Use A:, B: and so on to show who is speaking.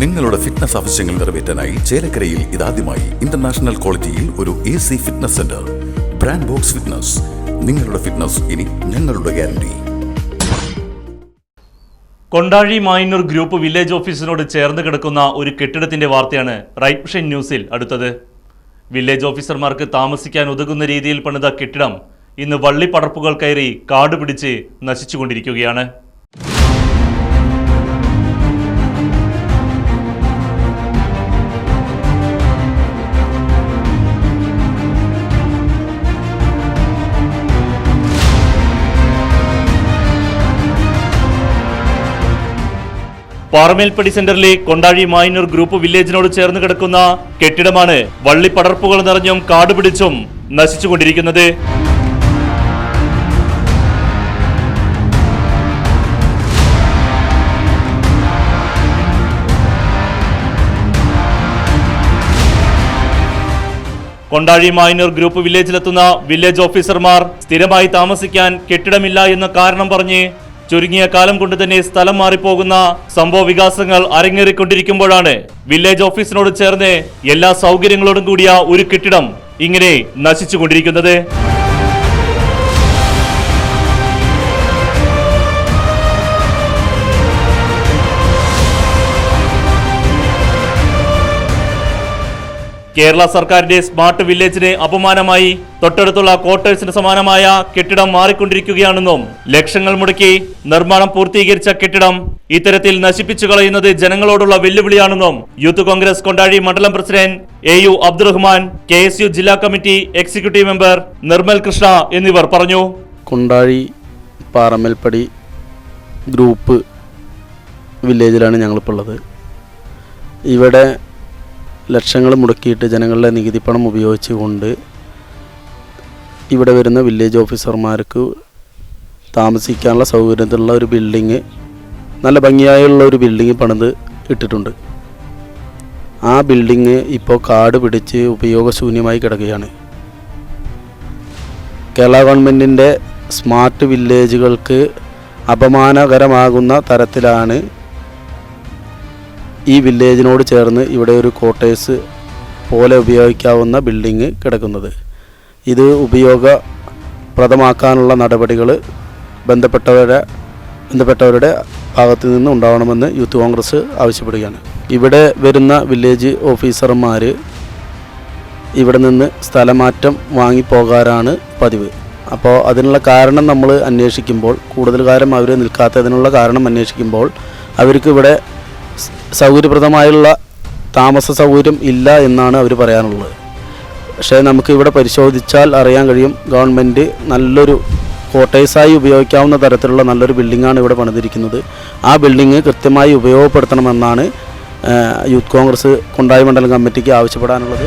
A: നിങ്ങളുടെ ഫിറ്റ്നസ് ആവശ്യങ്ങൾ നിറവേറ്റാനായി ചേലക്കരയിൽ ഇതാദ്യമായി ഇന്റർനാഷണൽ ക്വാളിറ്റിയിൽ ഒരു A C fitness centre brand box fitness നിങ്ങളുടെ ഫിറ്റ്നസ് ഇനി ഞങ്ങളുടെ guarantee
B: Kondazhy Mayannur group village ഓഫീസിനോട് ചേർന്ന് കിടക്കുന്ന ഒരു കെട്ടിടത്തിന്റെ വാർത്തയാണ് റൈറ്റ് മിഷൻ ന്യൂസിൽ അടുത്തത്. വില്ലേജ് ഓഫീസർമാർക്ക് താമസിക്കാൻ ഉതകുന്ന രീതിയിൽ പണിത കെട്ടിടം ഇന്ന് വള്ളിപ്പടർപ്പുകൾ കയറി കാട് പിടിച്ച് നശിച്ചുകൊണ്ടിരിക്കുകയാണ്. പാറമേൽപ്പടി സെന്ററിലെ കൊണ്ടാഴി മൈനർ ഗ്രൂപ്പ് വില്ലേജിനോട് ചേർന്ന് കിടക്കുന്ന കെട്ടിടമാണ് വള്ളിപ്പടർപ്പുകൾ നിറഞ്ഞും കാടുപിടിച്ചും നശിച്ചുകൊണ്ടിരിക്കുന്നത്. കൊണ്ടാഴി മൈനർ ഗ്രൂപ്പ് വില്ലേജിലെത്തുന്ന വില്ലേജ് ഓഫീസർമാർ സ്ഥിരമായി താമസിക്കാൻ കെട്ടിടമില്ല എന്ന കാരണം പറഞ്ഞ് ചുരുങ്ങിയ കാലം കൊണ്ട് തന്നെ സ്ഥലം മാറിപ്പോകുന്ന സംഭവ വികാസങ്ങൾ അരങ്ങേറിക്കൊണ്ടിരിക്കുമ്പോഴാണ് വില്ലേജ് ഓഫീസിനോട് ചേർന്ന് എല്ലാ സൗകര്യങ്ങളോടും കൂടിയ ഒരു കെട്ടിടം ഇങ്ങനെ നശിച്ചുകൊണ്ടിരിക്കുന്നത്. കേരള സർക്കാരിന്റെ സ്മാർട്ട് വില്ലേജിന് അപമാനമായി തൊട്ടടുത്തുള്ള ക്വാർട്ടേഴ്സിന് സമാനമായ കെട്ടിടം മാറിക്കൊണ്ടിരിക്കുകയാണെന്നും ലക്ഷങ്ങൾ മുടക്കി നിർമ്മാണം പൂർത്തീകരിച്ച കെട്ടിടം ഇത്തരത്തിൽ നശിപ്പിച്ചു കളയുന്നത് ജനങ്ങളോടുള്ള വെല്ലുവിളിയാണെന്നും യൂത്ത് കോൺഗ്രസ് കൊണ്ടാഴി മണ്ഡലം president A U Abdurahman K S U ജില്ലാ committee executive member Nirmal Krishna എന്നിവർ പറഞ്ഞു.
C: കൊണ്ടാഴി പാറമേൽപ്പടി ഗ്രൂപ്പ് വില്ലേജിലാണ് ഞങ്ങളിപ്പോൾ ഉള്ളത്. ഇവിടെ ലക്ഷങ്ങൾ മുടക്കിയിട്ട് ജനങ്ങളുടെ നികുതി പണം ഉപയോഗിച്ചുകൊണ്ട് ഇവിടെ വരുന്ന വില്ലേജ് ഓഫീസർമാർക്ക് താമസിക്കാനുള്ള സൗകര്യത്തിലുള്ള ഒരു ബിൽഡിങ് നല്ല ഭംഗിയായുള്ള ഒരു ബിൽഡിങ് പണിത് ഇട്ടിട്ടുണ്ട്. ആ ബിൽഡിങ് ഇപ്പോൾ കാട് പിടിച്ച് ഉപയോഗശൂന്യമായി കിടക്കുകയാണ്. കേരള ഗവൺമെന്റിന്റെ സ്മാർട്ട് വില്ലേജുകൾക്ക് അപമാനകരമാകുന്ന തരത്തിലാണ് ഈ വില്ലേജിനോട് ചേർന്ന് ഇവിടെ ഒരു ക്വാർട്ടേഴ്സ് പോലെ ഉപയോഗിക്കാവുന്ന ബിൽഡിങ് കിടക്കുന്നത്. ഇത് ഉപയോഗപ്രദമാക്കാനുള്ള നടപടികൾ ബന്ധപ്പെട്ടവരുടെ ബന്ധപ്പെട്ടവരുടെ ഭാഗത്തു നിന്ന് ഉണ്ടാവണമെന്ന് യൂത്ത് കോൺഗ്രസ് ആവശ്യപ്പെടുകയാണ്. ഇവിടെ വരുന്ന വില്ലേജ് ഓഫീസർമാർ ഇവിടെ നിന്ന് സ്ഥലമാറ്റം വാങ്ങിപ്പോകാറാണ് പതിവ്. അപ്പോൾ അതിനുള്ള കാരണം നമ്മൾ അന്വേഷിക്കുമ്പോൾ കൂടുതൽ കാലം അവർ നിൽക്കാത്തതിനുള്ള കാരണം അന്വേഷിക്കുമ്പോൾ അവർക്ക് ഇവിടെ സൗകര്യപ്രദമായുള്ള താമസ സൗകര്യം ഇല്ല എന്നാണ് അവർ പറയാനുള്ളത്. പക്ഷേ നമുക്ക് ഇവിടെ പരിശോധിച്ചാൽ അറിയാൻ കഴിയും ഗവൺമെന്റ് നല്ലൊരു ക്വാർട്ടേഴ്സായി ഉപയോഗിക്കാവുന്ന തരത്തിലുള്ള നല്ലൊരു ബിൽഡിങ്ങാണ് ഇവിടെ പണിതിരിക്കുന്നത്. ആ ബിൽഡിങ് കൃത്യമായി ഉപയോഗപ്പെടുത്തണമെന്നാണ് യൂത്ത് കോൺഗ്രസ് കൊണ്ടായി മണ്ഡലം കമ്മിറ്റിക്ക് ആവശ്യപ്പെടാനുള്ളത്.